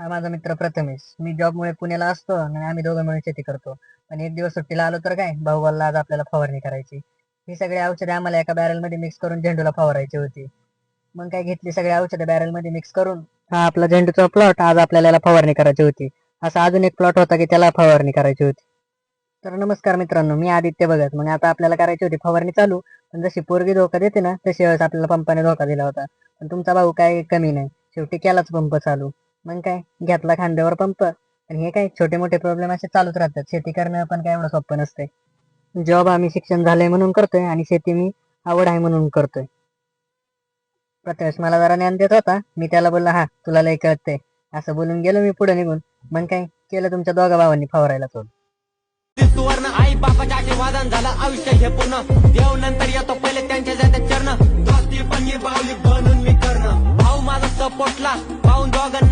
हा माझा मित्र प्रथमेश. मी जॉबमुळे पुण्याला असतो आणि आम्ही दोघं मिळून शेती करतो. पण एक दिवस सुट्टीला आलो तर काय भाऊ बोलला आज आपल्याला फवारणी करायची. ही सगळी औषधे आम्हाला एका बॅरलमध्ये मिक्स करून झेंडूला फवारायची होती. मग काय घेतली सगळी औषधे बॅरलमध्ये मिक्स करून हा आपला झेंडूचा प्लॉट आज आपल्याला याला फवारणी करायची होती. असा अजून एक प्लॉट होता की त्याला फवारणी करायची होती. तर नमस्कार मित्रांनो मी आदित्य बघत. मग आता आपल्याला करायची होती फवारणी चालू. पण जशी पोरगी धोका देते ना तशी वेळेस आपल्याला पंपाने धोका दिला होता. पण तुमचा भाऊ काय कमी नाही. शेवटी केलाच पंप चालू. मग काय घेतला खांद्यावर पंप. आणि हे काय छोटे मोठे प्रॉब्लेम असे चालूच राहतात. शेती करणं पण काय एवढं सोपं नसते जॉब आम्ही शिक्षण झालंय म्हणून करतोय आणि शेती मी आवड आहे म्हणून करतोय. प्रथमेश मला जरा ज्ञान देत होता. मी त्याला बोलला हा तुला लय कळतंय. असं बोलून गेलो मी पुढे निघून. मग काय केलं तुमच्या दोघा भावांनी फवारायला तो सुवर्ण आई बापाच्या आशीर्वादन झालं आयुष्य हे पूर्ण. देव नंतर येतो पहिले त्यांच्या जात्या चरण. दोस्ती पण बावली बनून मी करणं. भाऊ माझा सपोर्टला पाहून दोघांना